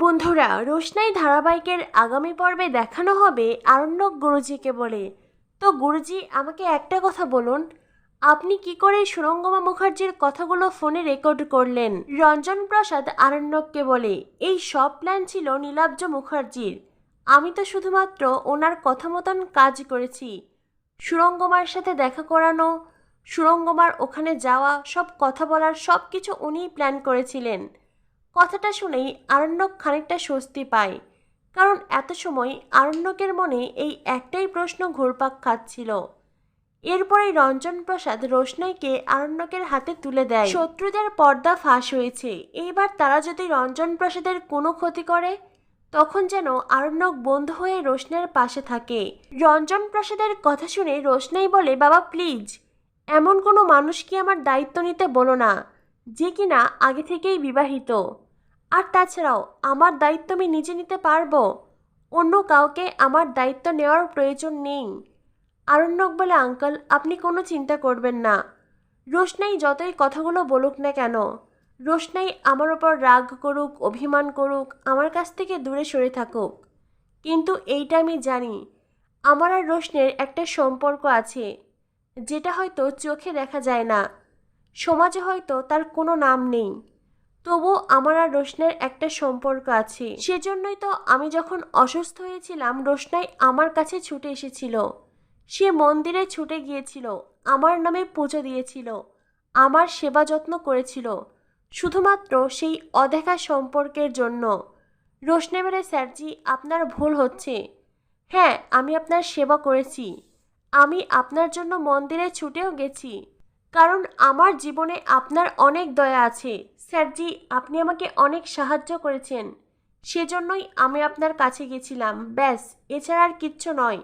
বন্ধুরা, রোশনাই ধারাবাহিকের আগামী পর্বে দেখানো হবে আরণ্যক গুরুজিকে বলে। তো গুরুজি, আমাকে একটা কথা বলুন। আপনি কি করে সুরঙ্গমা মুখার্জির কথাগুলো ফোনে রেকর্ড করলেন? রঞ্জন প্রসাদ আরণ্যককে বলে, এই সব প্ল্যান ছিল নীলাব্জ মুখার্জির। আমি তো শুধুমাত্র ওনার কথা মতন কাজ করেছি। সুরঙ্গমার সাথে দেখা করানো, সুরঙ্গমার ওখানে যাওয়া, সব কথা বলার সব কিছু উনিই প্ল্যান করেছিলেন। কথাটা শুনেই আরণ্যক খানিকটা স্বস্তি পায়। কারণ এত সময় আরণ্যকের মনে এই একটাই প্রশ্ন ঘুরপাক খাচ্ছিল। এরপরেই রঞ্জন প্রসাদ রোশনাইকে আরণ্যকের হাতে তুলে দেয়। শত্রুদের পর্দা ফাঁস হয়েছে। এইবার তারা যদি রঞ্জন প্রসাদের কোনো ক্ষতি করে, তখন যেন আরণ্যক বন্ধু হয়ে রোশনের পাশে থাকে। রঞ্জন প্রসাদের কথা শুনে রোশনাই বলে, বাবা, প্লিজ, এমন কোনো মানুষকে আমার দায়িত্ব নিতে বলো না, যে কিনা আগে থেকেই বিবাহিত? আর তাছাড়াও, আমার দায়িত্ব আমি নিজে নিতে পারব। অন্য কাউকে আমার দায়িত্ব নেওয়ার প্রয়োজন নেই। আরণ্যক বলে, আঙ্কল, আপনি কোনো চিন্তা করবেন না। রোশনাই যতই কথাগুলো বলুক না কেন, রোশনাই আমার ওপর রাগ করুক, অভিমান করুক, আমার কাছ থেকে দূরে সরে থাকুক। কিন্তু এইটা আমি জানি, আমার আর রোশনের একটা সম্পর্ক আছে, যেটা হয়তো চোখে দেখা যায় না। সমাজে হয়তো তার কোনো নাম নেই। তবু আমার আর রোশনের একটা সম্পর্ক আছে। সেজন্যই তো আমি যখন অসুস্থ হয়েছিলাম, রোশনাই আমার কাছে ছুটে এসেছিল। সে মন্দিরে ছুটে গিয়েছিল, আমার নামে পুজো দিয়েছিল, আমার সেবা যত্ন করেছিল। শুধুমাত্র সেই অদেখা সম্পর্কের জন্য। রোশনে বেড়ে স্যারজি, আপনার ভুল হচ্ছে। হ্যাঁ আমি আপনার সেবা করেছি। আমি আপনার জন্য মন্দিরে ছুটেও গেছি। কারণ আমার জীবনে আপনার অনেক দয়া আছে। স্যারজি আপনি আমাকে অনেক সাহায্য করেছেন। সেজন্যই আমি আপনার কাছে গেছিলাম। ব্যাস, এছাড়া আর কিচ্ছু নয়।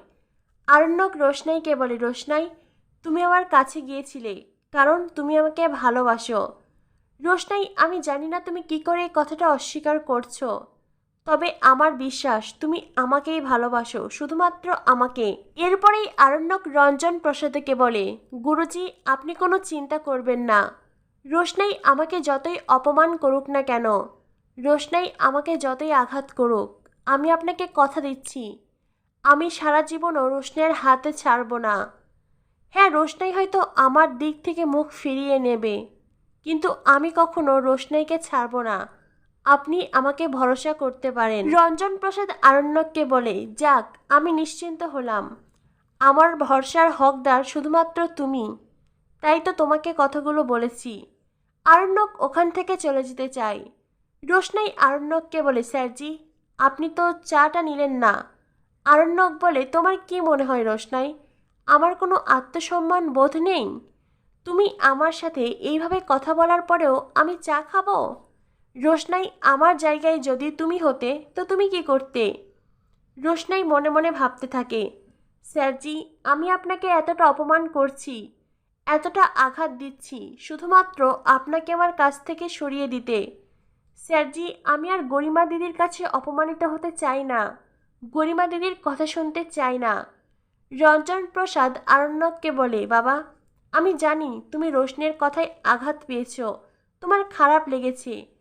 আরণ্যক রোশনাইকে বলে, রোশনাই, তুমি আমার কাছে গিয়েছিলে, কারণ তুমি আমাকে ভালোবাসো। রোশনাই, আমি জানি না তুমি কি করে এই কথাটা অস্বীকার করছ। তবে আমার বিশ্বাস, তুমি আমাকেই ভালোবাসো, শুধুমাত্র আমাকে। এরপরেই আরণ্যক রঞ্জন প্রসাদকে বলে, গুরুজি, আপনি কোনো চিন্তা করবেন না। রোশনাই আমাকে যতই অপমান করুক না কেন, রোশনাই আমাকে যতই আঘাত করুক, আমি আপনাকে কথা দিচ্ছি। আমি সারা জীবনও রোশনের হাতে ছাড়ব না। হ্যাঁ রোশনাই হয়তো আমার দিক থেকে মুখ ফিরিয়ে নেবে, কিন্তু আমি কখনো রোশনাইকে ছাড়ব না। আপনি আমাকে ভরসা করতে পারেন। রঞ্জন প্রসাদ আরণ্যককে বলে, যাক, আমি নিশ্চিন্ত হলাম। আমার ভরসার হকদার শুধুমাত্র তুমি। তাই তো তোমাকে কথাগুলো বলেছি। আরণ্যক ওখান থেকে চলে যেতে চাই রোশনাই আরণ্যককে বলে, স্যারজি, আপনি তো চাটা নিলেন না। আরণ্যক বলে, তোমার কি মনে হয় রোশনাই? আমার কোনো আত্মসম্মান বোধ নেই? তুমি আমার সাথে এইভাবে কথা বলার পরেও আমি চা খাব? রোশনাই আমার জায়গায় যদি তুমি হতে, তো তুমি কি করতে? রোশনাই মনে মনে ভাবতে থাকে। স্যারজি, আমি আপনাকে এতটা অপমান করছি, এতটা আঘাত দিচ্ছি, শুধুমাত্র আপনাকে আমার কাছ থেকে সরিয়ে দিতে। স্যারজি, আমি আর গরিমা দিদির কাছে অপমানিত হতে চাই না, গরিমা দিদির কথা শুনতে চাই না। রঞ্জন প্রসাদ আরণ্যককে বলে, বাবা, আমি জানি তুমি রোশনের কথায় আঘাত পেয়েছ, তোমার খারাপ লেগেছে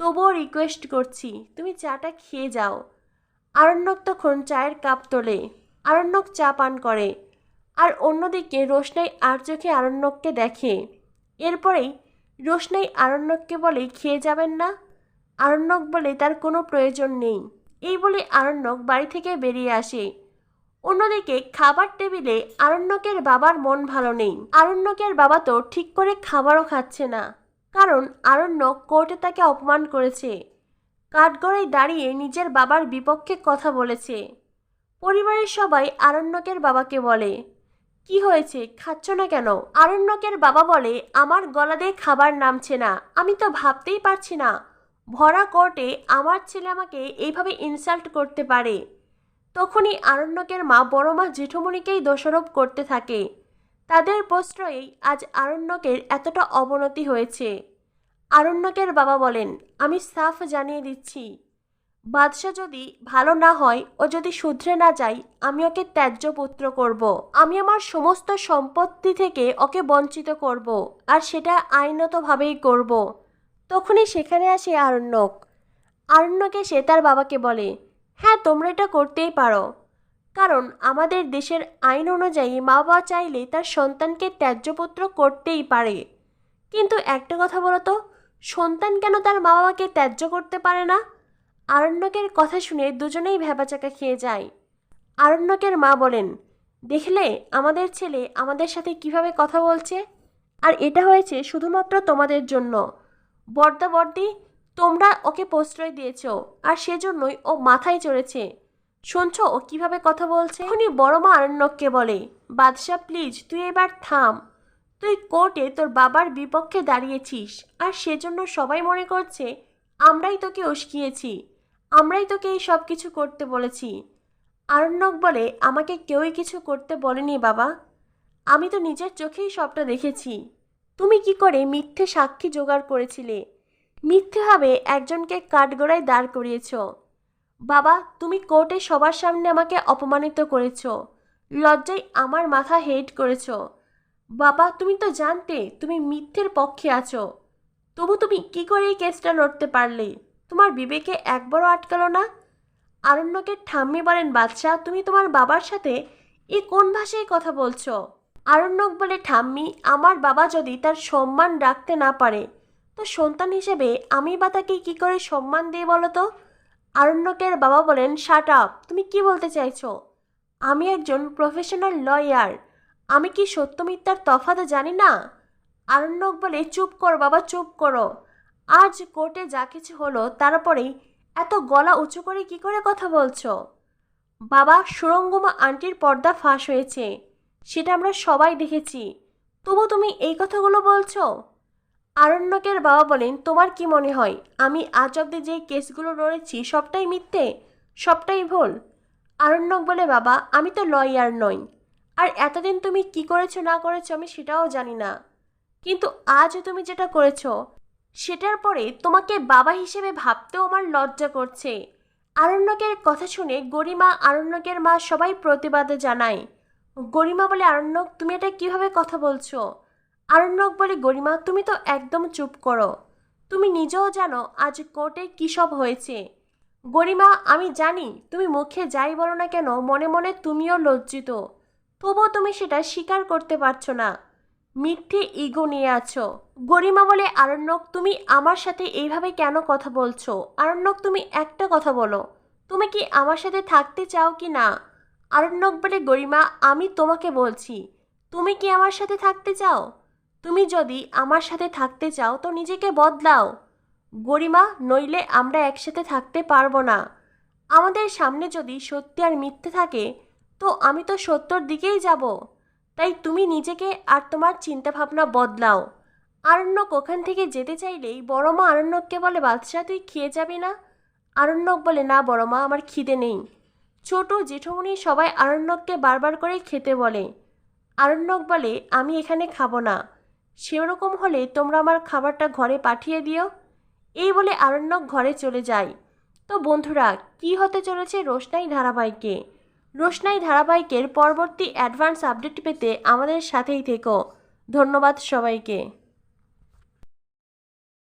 তবুও রিকোয়েস্ট করছি, তুমি চাটা খেয়ে যাও। আরণ্যক তখন চায়ের কাপ তোলে আরণ্যক চা পান করে, আর অন্যদিকে রোশনাই আর চোখে আরণ্যককে দেখে। এরপরেই রোশনাই আরণ্যককে বলে, খেয়ে যাবেন না? আরণ্যক বলে, তার কোনো প্রয়োজন নেই। এই বলে আরণ্যক বাড়ি থেকে বেরিয়ে আসে। অন্যদিকে খাবার টেবিলে আরণ্যকের বাবার মন ভালো নেই। আরণ্যকের বাবা তো ঠিক করে খাবারও খাচ্ছে না। কারণ আরণ্যক কোর্টে তাকে অপমান করেছে। কাঠগড়ায় দাঁড়িয়ে নিজের বাবার বিপক্ষে কথা বলেছে। পরিবারের সবাই আরণ্যকের বাবাকে বলে, কি হয়েছে? খাচ্ছ না কেন? আরণ্যকের বাবা বলে, আমার গলা দিয়ে খাবার নামছে না। আমি তো ভাবতেই পারছি না। ভরা কোর্টে আমার ছেলে আমাকে এইভাবে ইনসাল্ট করতে পারে। তখনই আরণ্যকের মা বড় মা জেঠমণিকেই দোষারোপ করতে থাকে। তাদের প্রশ্রয়েই আজ আরণ্যকের এতটা অবনতি হয়েছে। আরণ্যকের বাবা বলেন, আমি সাফ জানিয়ে দিচ্ছি বাদশাহ যদি ভালো না হয় ও যদি শুধরে না যায়, আমি ওকে ত্যায্য পুত্র করব। আমি আমার সমস্ত সম্পত্তি থেকে ওকে বঞ্চিত করব। আর সেটা আইনতভাবেই করব। তখনই সেখানে আসে আরণ্যক আরণ্যক এসে তার বাবাকে বলে হ্যাঁ তোমরা এটা করতেই পারো কারণ আমাদের দেশের আইন অনুযায়ী মা বাবা চাইলে তার সন্তানকে ত্যায্যপুত্র করতেই পারে কিন্তু একটা কথা বলো তো সন্তান কেন তার মা বাবাকে ত্যায্য করতে পারে না? আরণ্যকের কথা শুনে দুজনেই ভ্যাবাচাকা খেয়ে যায়। আরণ্যকের মা বলেন, দেখলে, আমাদের ছেলে আমাদের সাথে কীভাবে কথা বলছে? আর এটা হয়েছে শুধুমাত্র তোমাদের জন্য। বর্দা বর্দি, তোমরা ওকে প্রশ্রয় দিয়েছ, আর সেজন্যই ও মাথায় চড়েছে। শুনছ ও কীভাবে কথা বলছে? উনি বড় মা আরণ্যককে বলে, বাদশাহ প্লিজ তুই এবার থাম। তুই কোর্টে তোর বাবার বিপক্ষে দাঁড়িয়েছিস, আর সেজন্য সবাই মনে করছে, আমরাই তোকে উস্কিয়েছি, আমরাই তোকে এই সব কিছু করতে বলেছি। আরণ্যক বলে, আমাকে কেউই কিছু করতে বলেনি বাবা। আমি তো নিজের চোখেই সবটা দেখেছি। তুমি কি করে মিথ্যে সাক্ষী জোগাড় করেছিলে? মিথ্যেভাবে একজনকে কাঠগড়ায় দাঁড় করিয়েছ। বাবা, তুমি কোর্টে সবার সামনে আমাকে অপমানিত করেছ। লজ্জায় আমার মাথা হেট করেছ। বাবা, তুমি তো জানতে, তুমি মিথ্যের পক্ষে আছো। তবু তুমি কি করে এই কেসটা লড়তে পারলে? তোমার বিবেকে একবারও আটকালো না? আরণ্যকের ঠাম্মি বলেন বাদশাহ তুমি তোমার বাবার সাথে এ কোন ভাষায় কথা বলছো? আরণ্যক বলে, ঠাম্মি, আমার বাবা যদি তার সম্মান রাখতে না পারে, তো সন্তান হিসেবে আমি বা তাকে কী করে সম্মান দিই বলো তো? আরণ্যকের বাবা বলেন, শাট আপ, তুমি কি বলতে চাইছো? আমি একজন প্রফেশনাল লয়ার আমি কি সত্য মিথ্যার তফাতে জানি না? আরণ্যক বলে, চুপ করো বাবা, চুপ করো। আজ কোর্টে যা কিছু হলো তারপরেই এত গলা উঁচু করে কি করে কথা বলছো? বাবা সুরঙ্গমা আন্টির পর্দা ফাঁস হয়েছে। সেটা আমরা সবাই দেখেছি। তবু তুমি এই কথাগুলো বলছো? আরণ্যকের বাবা বলেন, তোমার কি মনে হয়, আমি আজ অব্দি যে কেসগুলো লড়েছি, সবটাই মিথ্যে? সবটাই ভুল? আরণ্যক বলে, বাবা, আমি তো লয়ার নই। আর এতদিন তুমি কি করেছ, না করেছ আমি সেটাও জানি না। কিন্তু আজ তুমি যেটা করেছ, সেটার পরে তোমাকে বাবা হিসেবে ভাবতেও আমার লজ্জা করছে। আরণ্যকের কথা শুনে গরিমা আরণ্যকের মা সবাই প্রতিবাদে জানায়। গরিমা বলে, আরণ্যক, তুমি এটা কীভাবে কথা বলছো? আরণ্যক বলে, গরিমা, তুমি তো একদম চুপ করো। তুমি নিজেও জানো আজ কোর্টে কী সব হয়েছে। গরিমা, আমি জানি, তুমি মুখে যাই বলো না কেন, মনে মনে তুমিও লজ্জিত। তবুও তুমি সেটা স্বীকার করতে পারছ না। মিথ্যে ইগো নিয়ে আছো। গরিমা বলে, আরণ্যক, তুমি আমার সাথে এইভাবে কেন কথা বলছো? আরণ্যক, তুমি একটা কথা বলো। তুমি কি আমার সাথে থাকতে চাও কি না? আরণ্যক বলে, গরিমা, আমি তোমাকে বলছি, তুমি কি আমার সাথে থাকতে চাও? তুমি যদি আমার সাথে থাকতে চাও, তো নিজেকে বদলাও। গরিমা, নইলে আমরা একসাথে থাকতে পারব না। আমাদের সামনে যদি সত্যি আর মিথ্যে থাকে তো আমি তো সত্যর দিকেই যাব। তাই তুমি নিজেকে আর তোমার চিন্তাভাবনা বদলাও। আরণ্যক ওখান থেকে যেতে চাইলেই বড় মা আরণ্যককে বলে, বাদশাহ, তুই খেয়ে যাবি না? আরণ্যক বলে, না বড় মা আমার খিদে নেই। ছোট জেঠমনি সবাই আরণ্যককে বারবার করে খেতে বলে। আরণ্যক বলে, আমি এখানে খাব না। সেরকম হলে তোমরা আমার খাবারটা ঘরে পাঠিয়ে দিও। এই বলে আরণ্যক ঘরে চলে যায়। তো বন্ধুরা, কি হতে চলেছে রোশনাই ধারাবাহিকে? রোশনাই ধারাবাহিকের পরবর্তী অ্যাডভান্স আপডেট পেতে আমাদের সাথেই থেকো। ধন্যবাদ সবাইকে।